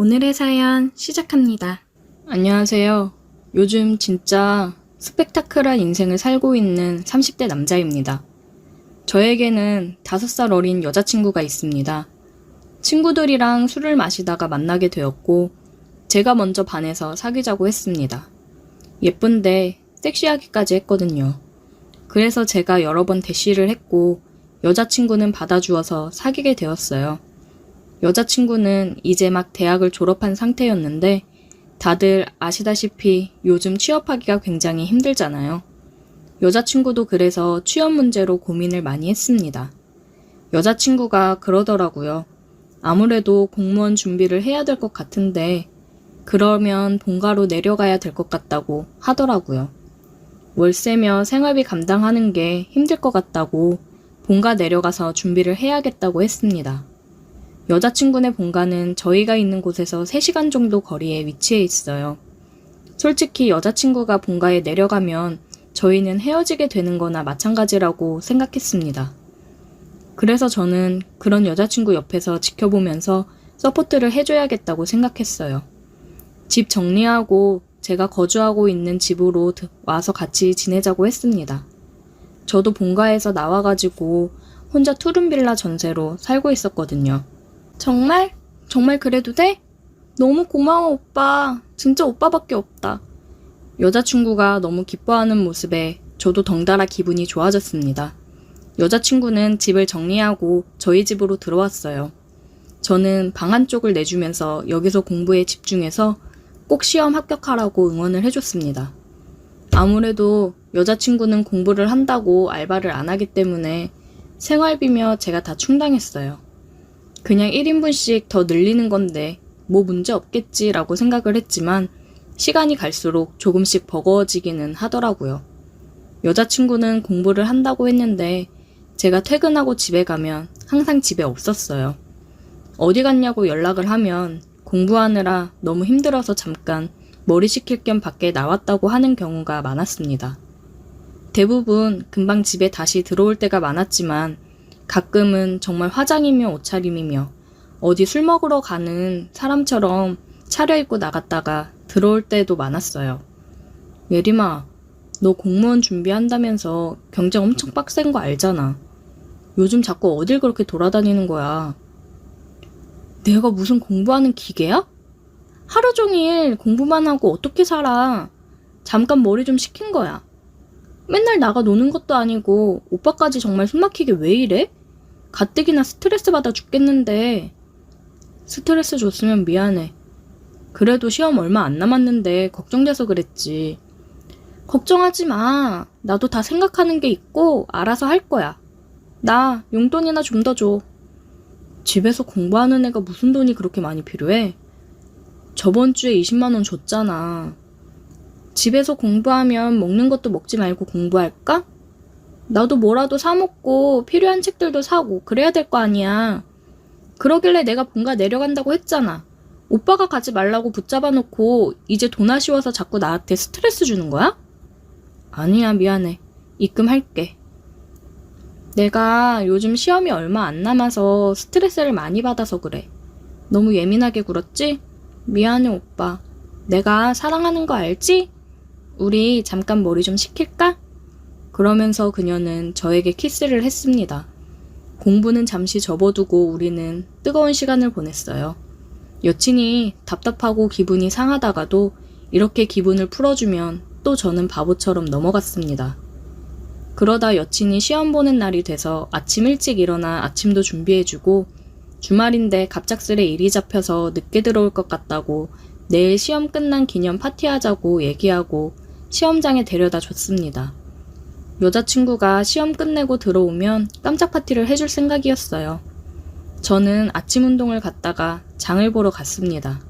오늘의 사연 시작합니다. 안녕하세요. 요즘 진짜 스펙타클한 인생을 살고 있는 30대 남자입니다. 저에게는 5살 어린 여자친구가 있습니다. 친구들이랑 술을 마시다가 만나게 되었고, 제가 먼저 반해서 사귀자고 했습니다. 예쁜데 섹시하기까지 했거든요. 그래서 제가 여러 번 대시를 했고, 여자친구는 받아주어서 사귀게 되었어요. 여자친구는 이제 막 대학을 졸업한 상태였는데 다들 아시다시피 요즘 취업하기가 굉장히 힘들잖아요. 여자친구도 그래서 취업 문제로 고민을 많이 했습니다. 여자친구가 그러더라고요. 아무래도 공무원 준비를 해야 될 것 같은데 그러면 본가로 내려가야 될 것 같다고 하더라고요. 월세며 생활비 감당하는 게 힘들 것 같다고 본가 내려가서 준비를 해야겠다고 했습니다. 여자친구네 본가는 저희가 있는 곳에서 3시간 정도 거리에 위치해 있어요. 솔직히 여자친구가 본가에 내려가면 저희는 헤어지게 되는 거나 마찬가지라고 생각했습니다. 그래서 저는 그런 여자친구 옆에서 지켜보면서 서포트를 해줘야겠다고 생각했어요. 집 정리하고 제가 거주하고 있는 집으로 드- 와서 같이 지내자고 했습니다. 저도 본가에서 나와가지고 혼자 투룸빌라 전세로 살고 있었거든요. 정말? 정말 그래도 돼? 너무 고마워, 오빠. 진짜 오빠밖에 없다. 여자친구가 너무 기뻐하는 모습에 저도 덩달아 기분이 좋아졌습니다. 여자친구는 집을 정리하고 저희 집으로 들어왔어요. 저는 방 한쪽을 내주면서 여기서 공부에 집중해서 꼭 시험 합격하라고 응원을 해줬습니다. 아무래도 여자친구는 공부를 한다고 알바를 안 하기 때문에 생활비며 제가 다 충당했어요. 그냥 1인분씩 더 늘리는 건데 뭐 문제 없겠지라고 생각을 했지만 시간이 갈수록 조금씩 버거워지기는 하더라고요. 여자친구는 공부를 한다고 했는데 제가 퇴근하고 집에 가면 항상 집에 없었어요. 어디 갔냐고 연락을 하면 공부하느라 너무 힘들어서 잠깐 머리 식힐 겸 밖에 나왔다고 하는 경우가 많았습니다. 대부분 금방 집에 다시 들어올 때가 많았지만 가끔은 정말 화장이며 옷차림이며 어디 술 먹으러 가는 사람처럼 차려입고 나갔다가 들어올 때도 많았어요. 예림아, 너 공무원 준비한다면서 경쟁 엄청 빡센 거 알잖아. 요즘 자꾸 어딜 그렇게 돌아다니는 거야. 내가 무슨 공부하는 기계야? 하루 종일 공부만 하고 어떻게 살아? 잠깐 머리 좀 식힌 거야. 맨날 나가 노는 것도 아니고 오빠까지 정말 숨 막히게 왜 이래? 가뜩이나 스트레스 받아 죽겠는데. 스트레스 줬으면 미안해. 그래도 시험 얼마 안 남았는데 걱정돼서 그랬지. 걱정하지 마. 나도 다 생각하는 게 있고 알아서 할 거야. 나 용돈이나 좀 더 줘. 집에서 공부하는 애가 무슨 돈이 그렇게 많이 필요해? 저번 주에 20만 원 줬잖아. 집에서 공부하면 먹는 것도 먹지 말고 공부할까? 나도 뭐라도 사먹고 필요한 책들도 사고 그래야 될 거 아니야. 그러길래 내가 본가 내려간다고 했잖아. 오빠가 가지 말라고 붙잡아 놓고 이제 돈 아쉬워서 자꾸 나한테 스트레스 주는 거야? 아니야, 미안해. 입금할게. 내가 요즘 시험이 얼마 안 남아서 스트레스를 많이 받아서 그래. 너무 예민하게 굴었지? 미안해, 오빠. 내가 사랑하는 거 알지? 우리 잠깐 머리 좀 식힐까? 그러면서 그녀는 저에게 키스를 했습니다. 공부는 잠시 접어두고 우리는 뜨거운 시간을 보냈어요. 여친이 답답하고 기분이 상하다가도 이렇게 기분을 풀어주면 또 저는 바보처럼 넘어갔습니다. 그러다 여친이 시험 보는 날이 돼서 아침 일찍 일어나 아침도 준비해주고 주말인데 갑작스레 일이 잡혀서 늦게 들어올 것 같다고 내일 시험 끝난 기념 파티하자고 얘기하고 시험장에 데려다 줬습니다. 여자친구가 시험 끝내고 들어오면 깜짝 파티를 해줄 생각이었어요. 저는 아침 운동을 갔다가 장을 보러 갔습니다.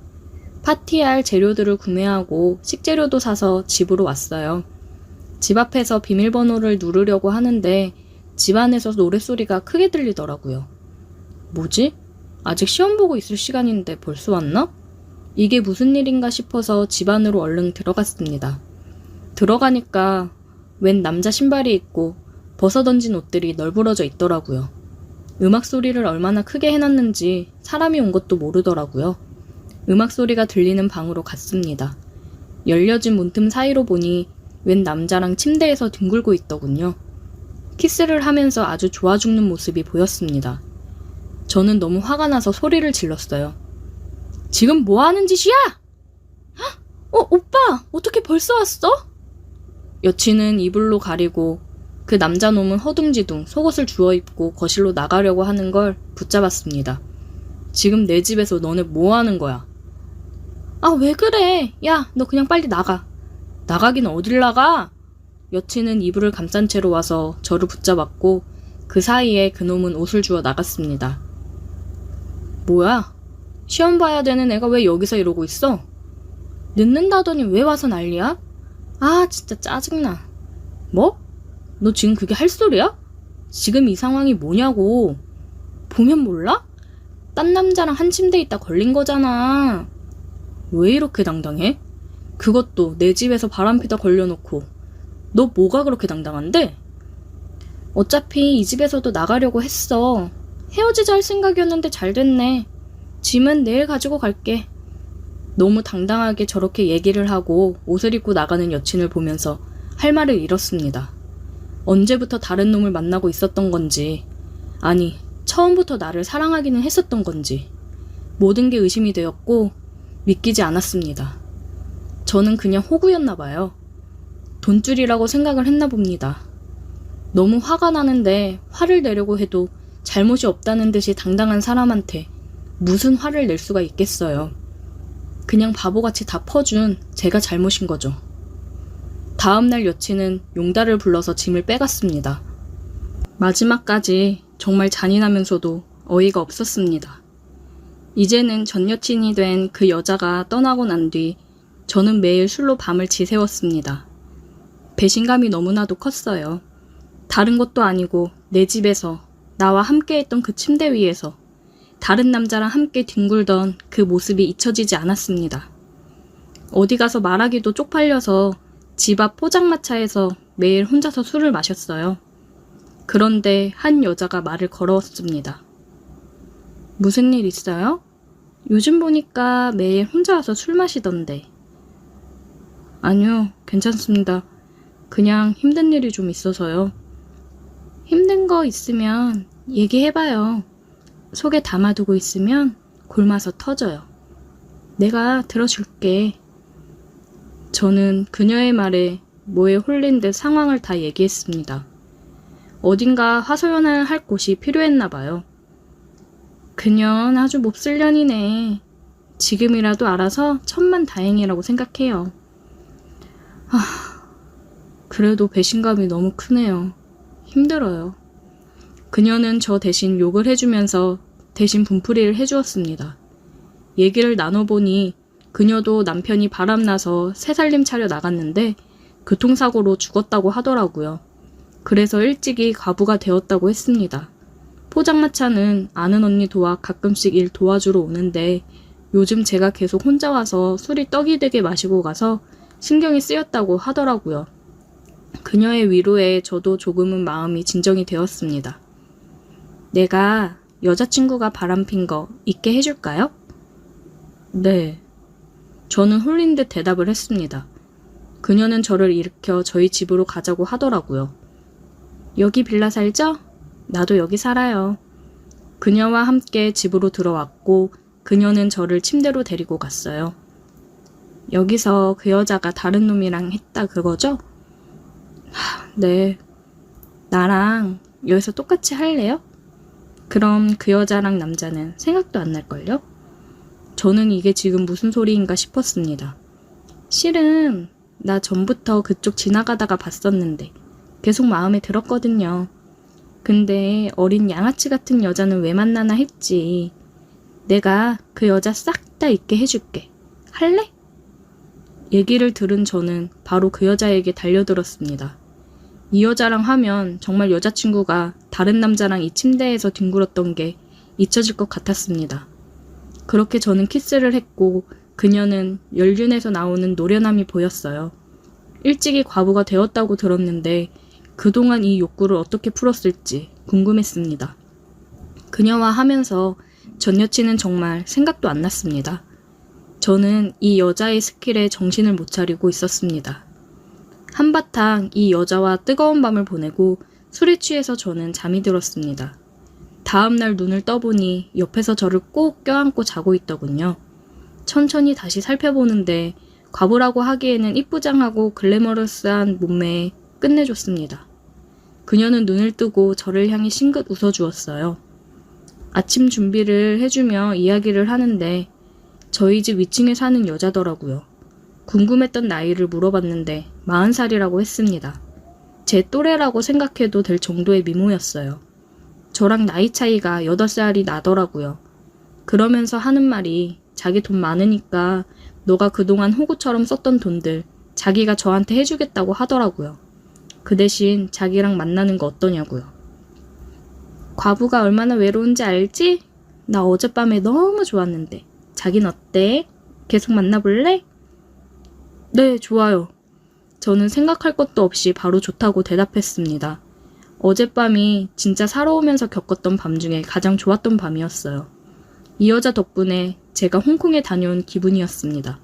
파티할 재료들을 구매하고 식재료도 사서 집으로 왔어요. 집 앞에서 비밀번호를 누르려고 하는데 집 안에서 노랫소리가 크게 들리더라고요. 뭐지? 아직 시험 보고 있을 시간인데 벌써 왔나? 이게 무슨 일인가 싶어서 집 안으로 얼른 들어갔습니다. 들어가니까 웬 남자 신발이 있고 벗어던진 옷들이 널브러져 있더라고요. 음악 소리를 얼마나 크게 해놨는지 사람이 온 것도 모르더라고요. 음악 소리가 들리는 방으로 갔습니다. 열려진 문틈 사이로 보니 웬 남자랑 침대에서 뒹굴고 있더군요. 키스를 하면서 아주 좋아 죽는 모습이 보였습니다. 저는 너무 화가 나서 소리를 질렀어요. 지금 뭐 하는 짓이야? 헉! 어, 오빠! 어떻게 벌써 왔어? 여친은 이불로 가리고 그 남자 놈은 허둥지둥 속옷을 주워 입고 거실로 나가려고 하는 걸 붙잡았습니다. 지금 내 집에서 너네 뭐 하는 거야? 아, 왜 그래? 야, 너 그냥 빨리 나가. 나가긴 어딜 나가? 여친은 이불을 감싼 채로 와서 저를 붙잡았고 그 사이에 그놈은 옷을 주워 나갔습니다. 뭐야? 시험 봐야 되는 애가 왜 여기서 이러고 있어? 늦는다더니 왜 와서 난리야? 아, 진짜 짜증나. 뭐? 너 지금 그게 할 소리야? 지금 이 상황이 뭐냐고. 보면 몰라? 딴 남자랑 한 침대에 있다 걸린 거잖아. 왜 이렇게 당당해? 그것도 내 집에서 바람 피다 걸려놓고. 너 뭐가 그렇게 당당한데? 어차피 이 집에서도 나가려고 했어. 헤어지자 할 생각이었는데 잘 됐네. 짐은 내일 가지고 갈게. 너무 당당하게 저렇게 얘기를 하고 옷을 입고 나가는 여친을 보면서 할 말을 잃었습니다. 언제부터 다른 놈을 만나고 있었던 건지, 아니, 처음부터 나를 사랑하기는 했었던 건지, 모든 게 의심이 되었고, 믿기지 않았습니다. 저는 그냥 호구였나 봐요. 돈줄이라고 생각을 했나 봅니다. 너무 화가 나는데 화를 내려고 해도 잘못이 없다는 듯이 당당한 사람한테 무슨 화를 낼 수가 있겠어요. 그냥 바보같이 다 퍼준 제가 잘못인 거죠. 다음날 여친은 용달을 불러서 짐을 빼갔습니다. 마지막까지 정말 잔인하면서도 어이가 없었습니다. 이제는 전 여친이 된 그 여자가 떠나고 난 뒤 저는 매일 술로 밤을 지새웠습니다. 배신감이 너무나도 컸어요. 다른 것도 아니고 내 집에서 나와 함께 했던 그 침대 위에서 다른 남자랑 함께 뒹굴던 그 모습이 잊혀지지 않았습니다. 어디 가서 말하기도 쪽팔려서 집 앞 포장마차에서 매일 혼자서 술을 마셨어요. 그런데 한 여자가 말을 걸어왔습니다. 무슨 일 있어요? 요즘 보니까 매일 혼자 와서 술 마시던데. 아니요, 괜찮습니다. 그냥 힘든 일이 좀 있어서요. 힘든 거 있으면 얘기해봐요. 속에 담아두고 있으면 골마서 터져요. 내가 들어줄게. 저는 그녀의 말에 뭐에 홀린 듯 상황을 다 얘기했습니다. 어딘가 하소연을 할 곳이 필요했나 봐요. 그년 아주 몹쓸 년이네. 지금이라도 알아서 천만 다행이라고 생각해요. 아, 그래도 배신감이 너무 크네요. 힘들어요. 그녀는 저 대신 욕을 해주면서 대신 분풀이를 해주었습니다. 얘기를 나눠보니 그녀도 남편이 바람나서 새살림 차려 나갔는데 교통사고로 죽었다고 하더라고요. 그래서 일찍이 과부가 되었다고 했습니다. 포장마차는 아는 언니 도와 가끔씩 일 도와주러 오는데 요즘 제가 계속 혼자 와서 술이 떡이 되게 마시고 가서 신경이 쓰였다고 하더라고요. 그녀의 위로에 저도 조금은 마음이 진정이 되었습니다. 내가 여자친구가 바람핀 거 잊게 해줄까요? 네. 저는 홀린 듯 대답을 했습니다. 그녀는 저를 일으켜 저희 집으로 가자고 하더라고요. 여기 빌라 살죠? 나도 여기 살아요. 그녀와 함께 집으로 들어왔고 그녀는 저를 침대로 데리고 갔어요. 여기서 그 여자가 다른 놈이랑 했다 그거죠? 하, 네. 나랑 여기서 똑같이 할래요? 그럼 그 여자랑 남자는 생각도 안 날걸요? 저는 이게 지금 무슨 소리인가 싶었습니다. 실은 나 전부터 그쪽 지나가다가 봤었는데 계속 마음에 들었거든요. 근데 어린 양아치 같은 여자는 왜 만나나 했지. 내가 그 여자 싹다 잊게 해줄게. 할래? 얘기를 들은 저는 바로 그 여자에게 달려들었습니다. 이 여자랑 하면 정말 여자친구가 다른 남자랑 이 침대에서 뒹굴었던 게 잊혀질 것 같았습니다. 그렇게 저는 키스를 했고 그녀는 연륜에서 나오는 노련함이 보였어요. 일찍이 과부가 되었다고 들었는데 그동안 이 욕구를 어떻게 풀었을지 궁금했습니다. 그녀와 하면서 전 여친은 정말 생각도 안 났습니다. 저는 이 여자의 스킬에 정신을 못 차리고 있었습니다. 한바탕 이 여자와 뜨거운 밤을 보내고 술에 취해서 저는 잠이 들었습니다. 다음날 눈을 떠보니 옆에서 저를 꼭 껴안고 자고 있더군요. 천천히 다시 살펴보는데 과부라고 하기에는 이쁘장하고 글래머러스한 몸매에 끝내줬습니다. 그녀는 눈을 뜨고 저를 향해 싱긋 웃어주었어요. 아침 준비를 해주며 이야기를 하는데 저희 집 위층에 사는 여자더라고요. 궁금했던 나이를 물어봤는데 40살이라고 했습니다. 제 또래라고 생각해도 될 정도의 미모였어요. 저랑 나이 차이가 8살이 나더라고요. 그러면서 하는 말이 자기 돈 많으니까 너가 그동안 호구처럼 썼던 돈들 자기가 저한테 해주겠다고 하더라고요. 그 대신 자기랑 만나는 거 어떠냐고요. 과부가 얼마나 외로운지 알지? 나 어젯밤에 너무 좋았는데. 자긴 어때? 계속 만나볼래? 네, 좋아요. 저는 생각할 것도 없이 바로 좋다고 대답했습니다. 어젯밤이 진짜 살아오면서 겪었던 밤 중에 가장 좋았던 밤이었어요. 이 여자 덕분에 제가 홍콩에 다녀온 기분이었습니다.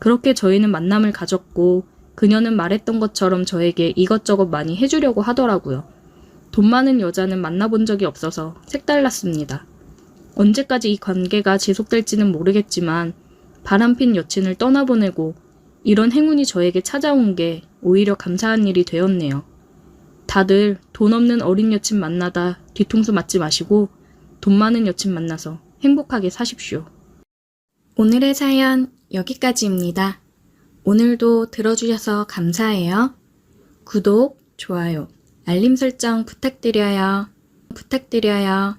그렇게 저희는 만남을 가졌고 그녀는 말했던 것처럼 저에게 이것저것 많이 해주려고 하더라고요. 돈 많은 여자는 만나본 적이 없어서 색달랐습니다. 언제까지 이 관계가 지속될지는 모르겠지만 바람핀 여친을 떠나보내고 이런 행운이 저에게 찾아온 게 오히려 감사한 일이 되었네요. 다들 돈 없는 어린 여친 만나다 뒤통수 맞지 마시고 돈 많은 여친 만나서 행복하게 사십시오. 오늘의 사연 여기까지입니다. 오늘도 들어주셔서 감사해요. 구독, 좋아요, 알림 설정 부탁드려요. 부탁드려요.